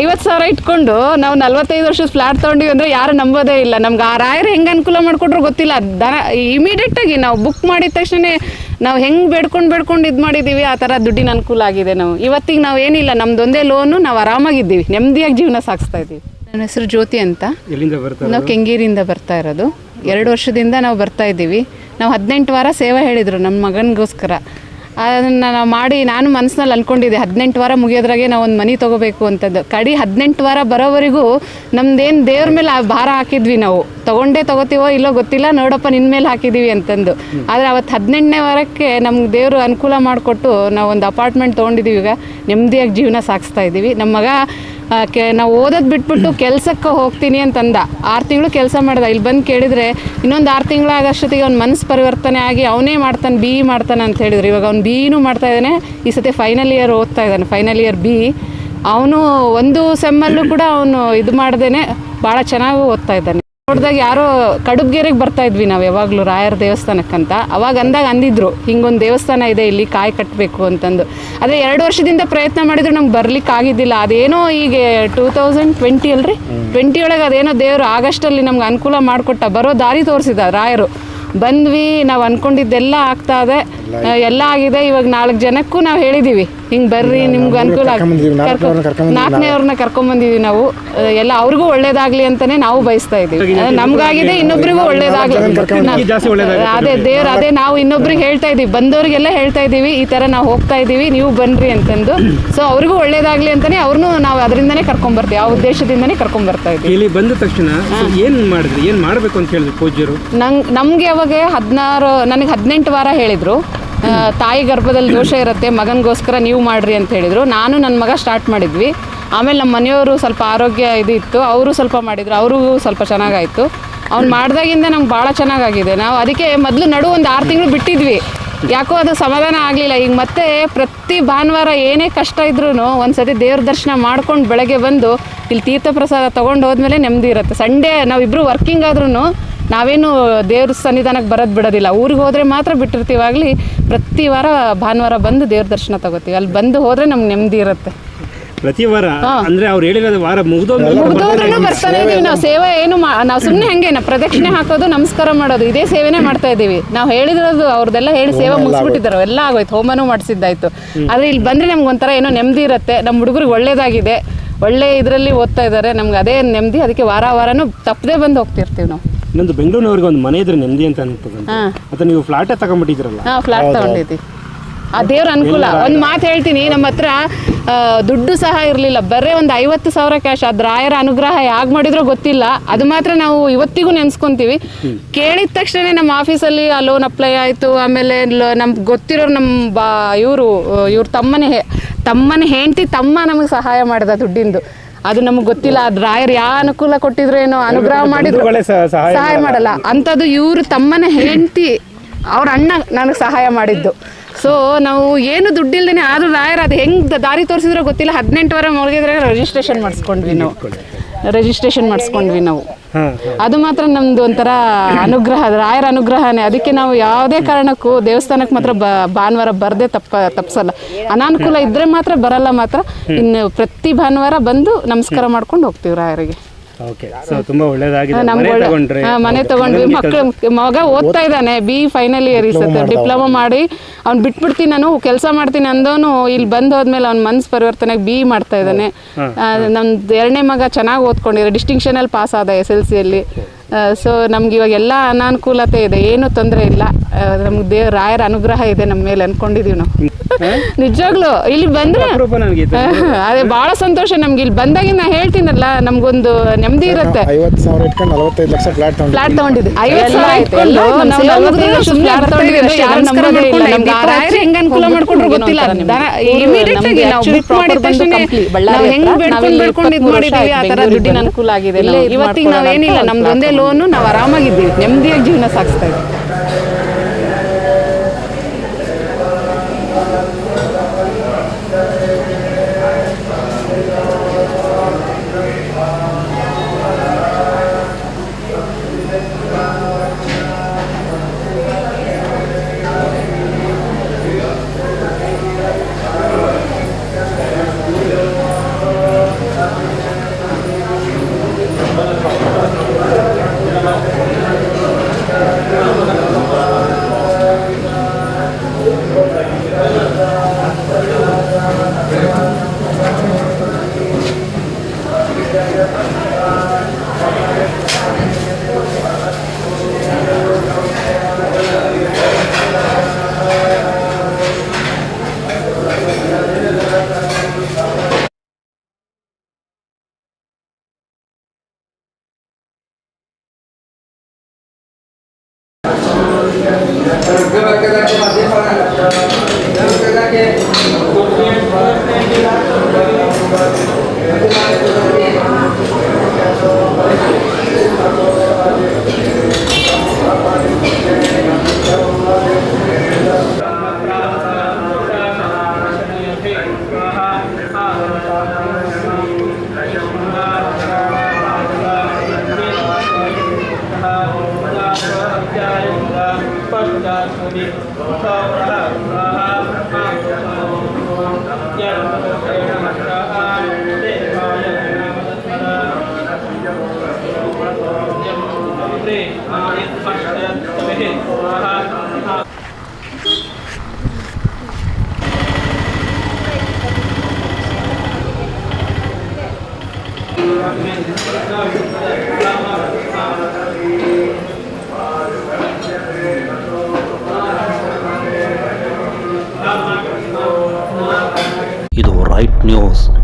ಐವತ್ತು ಸಾವಿರ ಇಟ್ಕೊಂಡು ನಾವು ನಲ್ವತ್ತೈದು ವರ್ಷದ ಫ್ಲಾಟ್ ತೊಗೊಂಡಿವಿ ಅಂದರೆ ಯಾರು ನಂಬೋದೇ ಇಲ್ಲ. ನಮ್ಗೆ ಆ ರಾಯರು ಹೆಂಗೆ ಅನುಕೂಲ ಮಾಡಿಕೊಟ್ರು ಗೊತ್ತಿಲ್ಲ. ದನ ಇಮಿಡಿಯೇಟಾಗಿ ನಾವು ಬುಕ್ ಮಾಡಿದ ತಕ್ಷಣ ನಾವು ಹೆಂಗೆ ಬೇಡ್ಕೊಂಡು ಬೇಡ್ಕೊಂಡು ಇದು ಮಾಡಿದ್ದೀವಿ ಆ ಥರ ದುಡ್ಡಿನ ಅನುಕೂಲ ಆಗಿದೆ ನಾವು ಇವತ್ತಿಗೆ ನಾವು ಏನಿಲ್ಲ ನಮ್ಮದೊಂದೇ ಲೋನು ನಾವು ಆರಾಮಾಗಿದ್ದೀವಿ. ನೆಮ್ಮದಿಯಾಗಿ ಜೀವನ ಸಾಗಿಸ್ತಾ ಇದ್ದೀವಿ. ನನ್ನ ಹೆಸರು ಜ್ಯೋತಿ ಅಂತ. ಎಲ್ಲಿಂದ ಬರ್ತಾರೆ ನಾವು ಕೆಂಗೇರಿಯಿಂದ ಬರ್ತಾ ಇರೋದು. ಎರಡು ವರ್ಷದಿಂದ ನಾವು ಬರ್ತಾ ಇದ್ದೀವಿ. ನಾವು ಹದಿನೆಂಟು ವಾರ ಸೇವೆ ಹೇಳಿದರು ನಮ್ಮ ಮಗನಿಗೋಸ್ಕರ. ಅದನ್ನು ನಾವು ಮಾಡಿ ನಾನು ಮನಸ್ಸಿನಲ್ಲಿ ಅಂದ್ಕೊಂಡಿದ್ದೆ ಹದಿನೆಂಟು ವಾರ ಮುಗಿಯೋದ್ರಾಗೆ ನಾವು ಒಂದು ಮನೆ ತೊಗೋಬೇಕು ಅಂತದ್ದು. ಕಡಿ ಹದಿನೆಂಟು ವಾರ ಬರೋವರೆಗೂ ನಮ್ದೇನು ದೇವ್ರ ಮೇಲೆ ಆ ಭಾರ ಹಾಕಿದ್ವಿ ನಾವು. ತೊಗೊಂಡೇ ತೊಗೋತೀವೋ ಇಲ್ಲೋ ಗೊತ್ತಿಲ್ಲ, ನೋಡಪ್ಪ ನಿನ್ನ ಮೇಲೆ ಹಾಕಿದ್ದೀವಿ ಅಂತಂದು. ಆದರೆ ಅವತ್ತು ಹದಿನೆಂಟನೇ ವಾರಕ್ಕೆ ನಮ್ಗೆ ದೇವರು ಅನುಕೂಲ ಮಾಡಿಕೊಟ್ಟು ನಾವು ಒಂದು ಅಪಾರ್ಟ್ಮೆಂಟ್ ತೊಗೊಂಡಿದ್ದೀವಿ ಈಗ. ನೆಮ್ಮದಿಯಾಗಿ ಜೀವನ ಸಾಗಿಸ್ತಾ ಇದ್ದೀವಿ ನಮ್ಮ ಮಗ ಕೆ, ನಾವು ಓದೋದು ಬಿಟ್ಬಿಟ್ಟು ಕೆಲಸಕ್ಕೆ ಹೋಗ್ತೀನಿ ಅಂತಂದ. ಆರು ತಿಂಗಳು ಕೆಲಸ ಮಾಡ್ದ. ಇಲ್ಲಿ ಬಂದು ಕೇಳಿದರೆ ಇನ್ನೊಂದು ಆರು ತಿಂಗಳು ಆಗಷ್ಟೊತ್ತಿಗೆ ಅವ್ನ ಮನಸ್ಸು ಪರಿವರ್ತನೆ ಆಗಿ ಅವನೇ ಮಾಡ್ತಾನೆ, ಬಿ ಇ ಮಾಡ್ತಾನೆ ಅಂತ ಹೇಳಿದ್ರು. ಇವಾಗ ಅವ್ನು ಬಿ ಇನೂ ಮಾಡ್ತಾ ಇದ್ದಾನೆ. ಈ ಸತಿ ಫೈನಲ್ ಇಯರ್ ಓದ್ತಾ ಇದ್ದಾನೆ. Final year B. ಅವನು ಒಂದು ಸೆಮ್ಮಲ್ಲೂ ಕೂಡ ಅವನು ಇದು ಮಾಡ್ದೇ ಭಾಳ ಚೆನ್ನಾಗಿ ಓದ್ತಾ ಇದ್ದಾನೆ. ನೋಡಿದಾಗ ಯಾರೋ ಕಡುಬ್ಗೆರೆಗೆ ಬರ್ತಾ ಇದ್ವಿ ನಾವು ಯಾವಾಗಲೂ ರಾಯರ ದೇವಸ್ಥಾನಕ್ಕಂತ. ಅವಾಗ ಅಂದಾಗ ಅಂದಿದ್ರು ಹಿಂಗೊಂದು ದೇವಸ್ಥಾನ ಇದೆ ಇಲ್ಲಿ ಕಾಯಿ ಕಟ್ಟಬೇಕು ಅಂತಂದು. ಅದೇ ಎರಡು ವರ್ಷದಿಂದ ಪ್ರಯತ್ನ ಮಾಡಿದ್ರು ನಮ್ಗೆ ಬರ್ಲಿಕ್ಕೆ ಆಗಿದ್ದಿಲ್ಲ. ಅದೇನೋ ಈಗ ಟೂ ತೌಸಂಡ್ ಟ್ವೆಂಟಿ ಅಲ್ರಿ? ಟ್ವೆಂಟಿ ಒಳಗೆ ಅದೇನೋ ದೇವರು ಆಗಸ್ಟಲ್ಲಿ ನಮ್ಗೆ ಅನುಕೂಲ ಮಾಡಿಕೊಟ್ಟ ಬರೋ ದಾರಿ ತೋರಿಸಿದ ರಾಯರು. ಬಂದ್ವಿ ನಾವು ಅನ್ಕೊಂಡಿದ್ದೆಲ್ಲ ಆಗ್ತಾ ಇದೆ. ಎಲ್ಲ ಆಗಿದೆ. ಇವಾಗ ನಾಲ್ಕು ಜನಕ್ಕೂ ನಾವು ಹೇಳಿದ್ದೀವಿ ಹಿಂಗೆ ಬರ್ರಿ ನಿಮ್ಗೆ ಅನುಕೂಲ ನಾಲ್ಕನೇ ನಾಲ್ಕನೇವ್ರನ್ನ ಕರ್ಕೊಂಬಂದಿದ್ದೀವಿ ನಾವು. ಎಲ್ಲ ಅವ್ರಿಗೂ ಒಳ್ಳೇದಾಗ್ಲಿ ಅಂತಾನೆ ನಾವು ಬಯಸ್ತಾ ಇದ್ದೀವಿ ನಮ್ಗಾಗಿದೆ ಇನ್ನೊಬ್ರಿಗೂ ಒಳ್ಳೇದಾಗ್ಲಿ. ಅದೇ ದೇವ್ರ ಅದೇ ನಾವು ಇನ್ನೊಬ್ರಿಗೆ ಹೇಳ್ತಾ ಇದೀವಿ. ಬಂದವರಿಗೆಲ್ಲ ಹೇಳ್ತಾ ಇದೀವಿ ಈ ತರ ನಾವು ಹೋಗ್ತಾ ಇದೀವಿ ನೀವು ಬನ್ರಿ ಅಂತಂದು. ಸೊ ಅವ್ರಿಗೂ ಒಳ್ಳೇದಾಗ್ಲಿ ಅಂತಾನೆ ಅವ್ರನ್ನು ನಾವು ಅದರಿಂದನೇ ಕರ್ಕೊಂಡ್ ಬರ್ತೀವಿ ಆ ಉದ್ದೇಶದಿಂದನೇ ಕರ್ಕೊಂಡ್ ಬರ್ತಾ ಇದೀವಿ. ಇಲ್ಲಿ ಬಂದ ತಕ್ಷಣ ಏನ್ ಮಾಡಿದ್ರಿ? ಏನ್ ಮಾಡ್ಬೇಕು ಅಂತ ಹೇಳಿದ್ರು ಪೂಜ್ಯರು? ನಂಗೆ ನಮ್ಗೆ ಅವಾಗ ಹದಿನಾರು ನನಗೆ ಹದಿನೆಂಟು ವಾರ ಹೇಳಿದರು. ತಾಯಿ ಗರ್ಭದಲ್ಲಿ ದೋಷ ಇರುತ್ತೆ, ಮಗನಿಗೋಸ್ಕರ ನೀವು ಮಾಡ್ರಿ ಅಂತ ಹೇಳಿದರು. ನಾನು ನನ್ನ ಮಗ ಸ್ಟಾರ್ಟ್ ಮಾಡಿದ್ವಿ. ಆಮೇಲೆ ನಮ್ಮ ಮನೆಯವರು ಸ್ವಲ್ಪ ಆರೋಗ್ಯ ಇದು ಇತ್ತು. ಅವರು ಸ್ವಲ್ಪ ಮಾಡಿದ್ರು ಅವ್ರಿಗೂ ಸ್ವಲ್ಪ ಚೆನ್ನಾಗಾಯಿತು. ಅವ್ನು ಮಾಡಿದಾಗಿಂದ ನಮ್ಗೆ ಭಾಳ ಚೆನ್ನಾಗಾಗಿದೆ. ನಾವು ಅದಕ್ಕೆ ಮೊದಲು ನಡು ಒಂದು ಆರು ತಿಂಗಳು ಬಿಟ್ಟಿದ್ವಿ. ಯಾಕೋ ಅದು ಸಮಾಧಾನ ಆಗಲಿಲ್ಲ. ಈಗ ಮತ್ತೆ ಪ್ರತಿ ಭಾನುವಾರ ಏನೇ ಕಷ್ಟ ಇದ್ರೂ ಒಂದ್ಸತಿ ದೇವ್ರ ದರ್ಶನ ಮಾಡ್ಕೊಂಡು ಬೆಳಗ್ಗೆ ಬಂದು, ಇಲ್ಲಿ ತೀರ್ಥ ಪ್ರಸಾದ ತೊಗೊಂಡು ಹೋದ್ಮೇಲೆ ನೆಮ್ಮದಿ ಇರುತ್ತೆ. ಸಂಡೇ ನಾವಿಬ್ಬರು ವರ್ಕಿಂಗ್ ಆದ್ರೂ ನಾವೇನು ದೇವ್ರ ಸನ್ನಿಧಾನಕ್ಕೆ ಬರೋದು ಬಿಡೋದಿಲ್ಲ. ಊರಿಗೆ ಹೋದರೆ ಮಾತ್ರ ಬಿಟ್ಟಿರ್ತೀವಾಗಲಿ ಪ್ರತಿ ವಾರ ಭಾನುವಾರ ಬಂದು ದೇವ್ರ ದರ್ಶನ ತಗೋತೀವಿ. ಅಲ್ಲಿ ಬಂದು ಹೋದರೆ ನಮ್ಗೆ ನೆಮ್ಮದಿ ಇರುತ್ತೆ. ಪ್ರತಿ ವಾರ? ಅಂದ್ರೆ ಅವ್ರು ಹೇಳಿರೋದು ವಾರ ಮುಗ್ದೋದ್ರೂ ಬರ್ತಾನೆ ಇದೀವಿ ನಾವು ಸೇವೆ ಏನು ಮಾ ನಾವು ಸುಮ್ಮನೆ ಹಂಗೆ ಪ್ರದಕ್ಷಿಣೆ ಹಾಕೋದು ನಮಸ್ಕಾರ ಮಾಡೋದು ಇದೇ ಸೇವೆನೇ ಮಾಡ್ತಾ ಇದ್ದೀವಿ. ನಾವು ಹೇಳಿದಿರೋದು ಅವ್ರದ್ದೆಲ್ಲ ಹೇಳಿ ಸೇವೆ ಮುಗಿಸ್ಬಿಟ್ಟಿದ್ದಾರೆ. ಎಲ್ಲ ಆಗೋಯ್ತು. ಹೋಮನೂ ಮಾಡಿಸಿದ್ದಾಯ್ತು. ಆದ್ರೆ ಇಲ್ಲಿ ಬಂದ್ರೆ ನಮ್ಗೆ ಒಂಥರ ಏನೋ ನೆಮ್ಮದಿ ಇರುತ್ತೆ. ನಮ್ಮ ಹುಡುಗರಿಗೆ ಒಳ್ಳೇದಾಗಿದೆ. ಒಳ್ಳೆ ಇದರಲ್ಲಿ ಓದ್ತಾ ಇದ್ದಾರೆ. ನಮ್ಗೆ ಅದೇ ನೆಮ್ಮದಿ. ಅದಕ್ಕೆ ವಾರ ವಾರನೂ ತಪ್ಪದೇ ಬಂದು ಹೋಗ್ತಿರ್ತೀವಿ ನಾವು. ಇನ್ನೊಂದು ಬೆಂಗಳೂರಿನವ್ರಿಗೆ ಒಂದು ಮನೆ ಇದ್ರೆ ನೆಮ್ಮದಿ ಅಂತ ಅನ್ಕೋದು ಮತ್ತೆ ಅಥವಾ ನೀವು ಫ್ಲಾಟೇ ತಗೊಂಡ್ಬಿಟ್ಟಿದ್ರಲ್ಲ ಹಾಂ ಫ್ಲಾಟ್ ತಗೊಂಡಿದ್ವಿ. ಆ ದೇವ್ರ ಅನುಕೂಲ. ಒಂದು ಮಾತು ಹೇಳ್ತೀನಿ ನಮ್ಮ ಹತ್ರ ದುಡ್ಡು ಸಹ ಇರಲಿಲ್ಲ. ಬರೀ ಒಂದು ಐವತ್ತು ಸಾವಿರ ಕ್ಯಾಶ್ ಅದು ರಾಯರ ಅನುಗ್ರಹ ಯಾಕೆ ಮಾಡಿದ್ರೋ ಗೊತ್ತಿಲ್ಲ. ಅದು ಮಾತ್ರ ನಾವು ಇವತ್ತಿಗೂ ನೆನ್ಸ್ಕೊಂತೀವಿ. ಕೇಳಿದ ತಕ್ಷಣ ನಮ್ಮ ಆಫೀಸಲ್ಲಿ ಆ ಲೋನ್ ಅಪ್ಲೈ ಆಯಿತು. ಆಮೇಲೆ ನಮ್ಗೆ ಗೊತ್ತಿರೋರು ನಮ್ಮ ಬಾ ಇವರು ಇವ್ರ ತಮ್ಮನೇ ತಮ್ಮನ ಹೆಂಡತಿ ತಮ್ಮ ನಮಗೆ ಸಹಾಯ ಮಾಡಿದ ದುಡ್ಡಿಂದು. ಅದು ನಮಗೆ ಗೊತ್ತಿಲ್ಲ. ಅದು ರಾಯರ್ ಯಾವ ಅನುಕೂಲ ಕೊಟ್ಟಿದ್ರು ಏನೋ ಅನುಗ್ರಹ ಮಾಡಿದ್ರು. ಸಹಾಯ ಮಾಡಲ್ಲ. ಅಂಥದ್ದು ಇವರು ತಮ್ಮನ ಹೆಂಡತಿ ಅವ್ರ ಅಣ್ಣ ನನಗೆ ಸಹಾಯ ಮಾಡಿದ್ದು. ಸೊ ನಾವು ಏನು ದುಡ್ಡಿಲ್ದೇನೆ ಆದ್ರೂ ರಾಯರ್ ಅದು ಹೆಂಗೆ ದಾರಿ ತೋರಿಸಿದ್ರೆ ಗೊತ್ತಿಲ್ಲ. ಹದಿನೆಂಟು ವಾರ ಮುಗಿದ್ರೆ ರಿಜಿಸ್ಟ್ರೇಷನ್ ಮಾಡಿಸ್ಕೊಂಡ್ವಿ ನಾವು. ರಿಜಿಸ್ಟ್ರೇಷನ್ ಮಾಡಿಸ್ಕೊಂಡ್ವಿ ನಾವು. ಅದು ಮಾತ್ರ ನಮ್ದು ಒಂಥರ ಅನುಗ್ರಹ ರಾಯರ ಅನುಗ್ರಹನೇ. ಅದಕ್ಕೆ ನಾವು ಯಾವುದೇ ಕಾರಣಕ್ಕೂ ದೇವಸ್ಥಾನಕ್ಕೆ ಮಾತ್ರ ಬ, ಭಾನುವಾರ ಬರದೆ ತಪ್ಪ ತಪ್ಪಿಸಲ್ಲ ಅನಾನುಕೂಲ ಇದ್ರೆ ಮಾತ್ರ ಬರಲ್ಲ ಮಾತ್ರ. ಇನ್ನು ಪ್ರತಿ ಭಾನುವಾರ ಬಂದು ನಮಸ್ಕಾರ ಮಾಡ್ಕೊಂಡು ಹೋಗ್ತೀವಿ ರಾಯರಿಗೆ. ಓಕೆ ಸೊ ತುಂಬಾ ಒಳ್ಳೇದಾಗಿದೆ. ನಮ್ಗೆ ಮನೆ ಒಳ್ಳೆ- ತಗೊಂಡ್ರಿ ಹಾ, ಮನೆ ತಗೊಂಡ್ವಿ ಮಕ್ಳು ಮಗ ಓದ್ತಾ ಇದ್ದಾನೆ ಬಿ ಫೈನಲ್ ಇಯರ್ ಈ ಸತಿ ಡಿಪ್ಲೊಮಾ ಮಾಡಿ ಅವ್ನ್ ಬಿಟ್ಬಿಡ್ತೀನಿ ನಾನು ಕೆಲಸ ಮಾಡ್ತೀನಿ ಅಂದವನು ಇಲ್ಲಿ ಬಂದು ಹೋದ್ಮೇಲೆ ಅವ್ನ ಮನ್ಸ್ ಪರಿವರ್ತನೆ ಬಿ ಮಾಡ್ತಾ ಇದ್ದಾನೆ. ನಮ್ದು ಎರಡನೇ ಮಗ ಚೆನ್ನಾಗಿ ಓದ್ಕೊಂಡಿರೋ ಡಿಸ್ಟಿಂಕ್ಷನ್ ಅಲ್ಲಿ ಪಾಸ್ ಆದ ಎಸ್ ಎಲ್ ಸಿಯಲ್ಲಿ ಸೊ ನಮ್ಗೆ ಇವಾಗ ಎಲ್ಲ ಅನಾನುಕೂಲತೆ ಇದೆ ಏನು ತೊಂದರೆ ಇಲ್ಲ. ನಮ್ಗೆ ದೇವ್ರ ರಾಯರ ಅನುಗ್ರಹ ಇದೆ ನಮ್ಮ ಮೇಲೆ ಅನ್ಕೊಂಡಿದೀವಿ ನಾವು. ನಿಜವಾಗ್ಲು ಇಲ್ಲಿ ಬಂದ್ರೆ ಅಪರೂಪ ನನಗೆ ಇದು. ಅದೇ ಬಹಳ ಸಂತೋಷ ನಮ್ಗೆ. ಇಲ್ಲಿ ಬಂದಾಗಿನ ನಾ ಹೇಳ್ತೀನಲ್ಲ ನಮ್ಗೊಂದು ನೆಮ್ಮದಿ ಇರುತ್ತೆ. ಐವತ್ತು ಸಾವಿರ ಇಟ್ಕೊಂಡು ನಲವತ್ತೈದು ಲಕ್ಷ ಫ್ಲಾಟ್ ತಗೊಂಡು ಫ್ಲಾಟ್ ತಗೊಂಡಿದ್ವಿ ಐವತ್ತು ಸಾವಿರ ಆಯ್ತು ನಾವು ನಲವತ್ತೈದು ಲಕ್ಷ ಫ್ಲಾಟ್ ತಗೊಂಡಿದ್ವಿ ಅಂದ್ರೆ ಯಾರು ನಂಬೋದೇ ಇಲ್ಲ ನಮ್ಗೆ ಆ ರಾಯರು ಹೆಂಗ್ ಅನುಕೂಲ ಮಾಡ್ಕೊಂಡ್ರು ಗೊತ್ತಿಲ್ಲ. ಇಮಿಡಿಯೇಟ್ ಆಗಿ ನಾವು ಬುಕ್ ಮಾಡಿದ ತಕ್ಷಣ ನಾವು ಹೆಂಗ್ ಬೇಡ್ಕೊಂಡು ಬೇಡ್ಕೊಂಡು ಇದು ಮಾಡಿದೀವಿ ಆ ತರ ದುಡ್ಡಿನ ಅನುಕೂಲ ಆಗಿದೆ. ನಾವು. ಇವತ್ತಿಗೆ ನಾವೇನಿಲ್ಲ ನಮ್ದೊಂದೇ ಲೋನು ನಾವು ಆರಾಮಾಗಿದ್ದೀವಿ. ನೆಮ್ಮದಿಯಾಗಿ ಜೀವನ ಸಾಗಿಸ್ತಾ ಇದ್ದೀವಿ. Gracias. ปัจจาตุนิ Thank you. News.